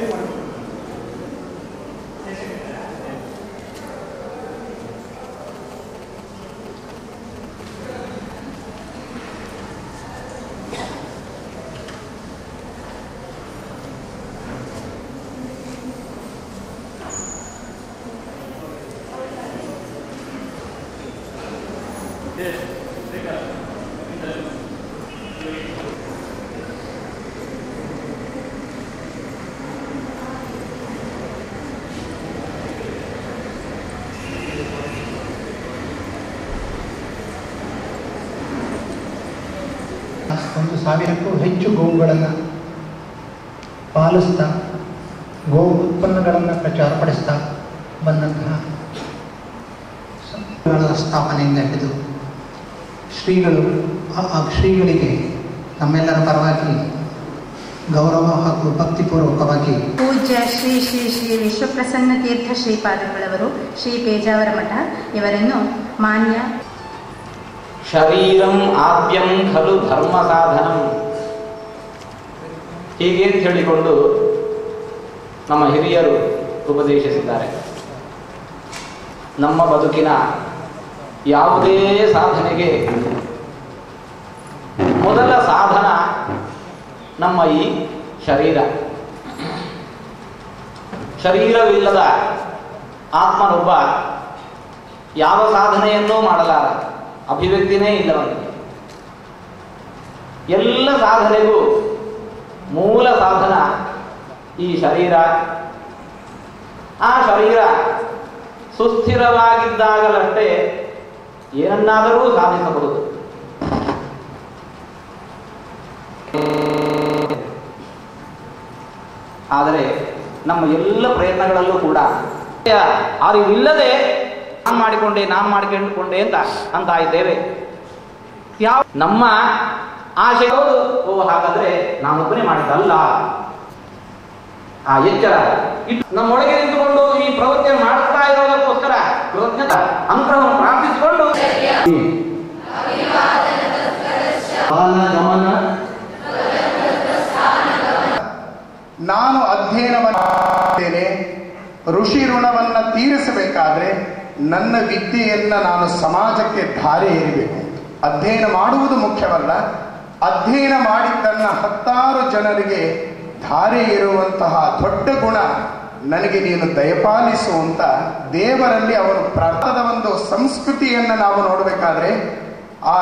で、それから、ಒಂದು ಸಾವಿರಕ್ಕೂ ಹೆಚ್ಚು ಗೋವುಗಳನ್ನು ಪಾಲಿಸ್ತಾ ಗೋ ಉತ್ಪನ್ನಗಳನ್ನು ಪ್ರಚಾರಪಡಿಸ್ತಾ ಬಂದಂತಹ ಸ್ಥಾಪನೆಯಿಂದ ಹಿಡಿದು ಶ್ರೀಗಳು, ಆ ಶ್ರೀಗಳಿಗೆ ನಮ್ಮೆಲ್ಲರ ಪರವಾಗಿ ಗೌರವ ಹಾಗೂ ಭಕ್ತಿಪೂರ್ವಕವಾಗಿ ಪೂಜ್ಯ ಶ್ರೀ ಶ್ರೀ ಶ್ರೀ ವಿಶ್ವಪ್ರಸನ್ನ ತೀರ್ಥ ಶ್ರೀಪಾದಗಳವರು ಶ್ರೀ ಪೇಜಾವರ ಮಠ ಇವರನ್ನು ಮಾನ್ಯ ಶರೀರಂ ಆದ್ಯಂ ಖಲು ಧರ್ಮ ಸಾಧನಂ. ಹೀಗೆ ಅಂತ ಹೇಳಿಕೊಂಡು ನಮ್ಮ ಹಿರಿಯರು ಉಪದೇಶಿಸಿದ್ದಾರೆ. ನಮ್ಮ ಬದುಕಿನ ಯಾವುದೇ ಸಾಧನೆಗೆ ಮೊದಲ ಸಾಧನ ನಮ್ಮ ಈ ಶರೀರ. ಶರೀರವಿಲ್ಲದ ಆತ್ಮನೊಬ್ಬ ಯಾವ ಸಾಧನೆಯನ್ನೂ ಮಾಡಲಾರ ಅಭಿವ್ಯಕ್ತಿನೇ ಇಲ್ಲವನಿಗೆ ಎಲ್ಲ ಸಾಧನೆಗೂ ಮೂಲ ಸಾಧನ ಈ ಶರೀರ. ಆ ಶರೀರ ಸುಸ್ಥಿರವಾಗಿದ್ದಾಗಲಷ್ಟೇ ಏನನ್ನಾದರೂ ಸಾಧಿಸಬಹುದು. ಆದರೆ ನಮ್ಮ ಎಲ್ಲ ಪ್ರಯತ್ನಗಳಲ್ಲೂ ಕೂಡ ಅರಿವಿಲ್ಲದೆ ನಾನು ಮಾಡಿಕೊಂಡೆ ನಾನು ಮಾಡಿಕೊಂಡೆ ಅಂತ ಅಂತ ಇದ್ದೇವೆ ಯಾವ ನಮ್ಮ ಆಶೆ ಓ, ಹಾಗಾದ್ರೆ ನಾನೊಬ್ಬನೇ ಮಾಡಿದ್ದಲ್ಲ. ಆ ಎಚ್ಚರ. ನಮ್ಮೊಳಗೆ ನಿಂತುಕೊಂಡು ಈ ಪ್ರವೃತ್ತಿ ಮಾಡುತ್ತಾ ಇರೋದಕ್ಕೋಸ್ಕರ ಕೃತಜ್ಞತ ಅನುಗ್ರಹವನ್ನು ಪ್ರಾರ್ಥಿಸಿಕೊಂಡು. ಗಮನ ನಾನು ಅಧ್ಯಯನವನ್ನು ಋಷಿ ಋಣವನ್ನ ತೀರಿಸಬೇಕಾದ್ರೆ ನನ್ನ ವಿದ್ಯೆಯನ್ನ ನಾನು ಸಮಾಜಕ್ಕೆ ಧಾರೆ ಏರಬೇಕು. ಅಧ್ಯಯನ ಮಾಡುವುದು ಮುಖ್ಯವಲ್ಲ. ಅಧ್ಯಯನ ಮಾಡಿದ್ದನ್ನ ಹತ್ತಾರು ಜನರಿಗೆ ಧಾರೆ ಇರುವಂತಹ ದೊಡ್ಡ ಗುಣ ನನಗೆ ನೀನು ದಯಪಾಲಿಸು ಅಂತ ದೇವರಲ್ಲಿ ಅವನು ಪ್ರಾರ್ಥದ ಒಂದು ಸಂಸ್ಕೃತಿಯನ್ನ ನಾವು ನೋಡಬೇಕಾದ್ರೆ ಆ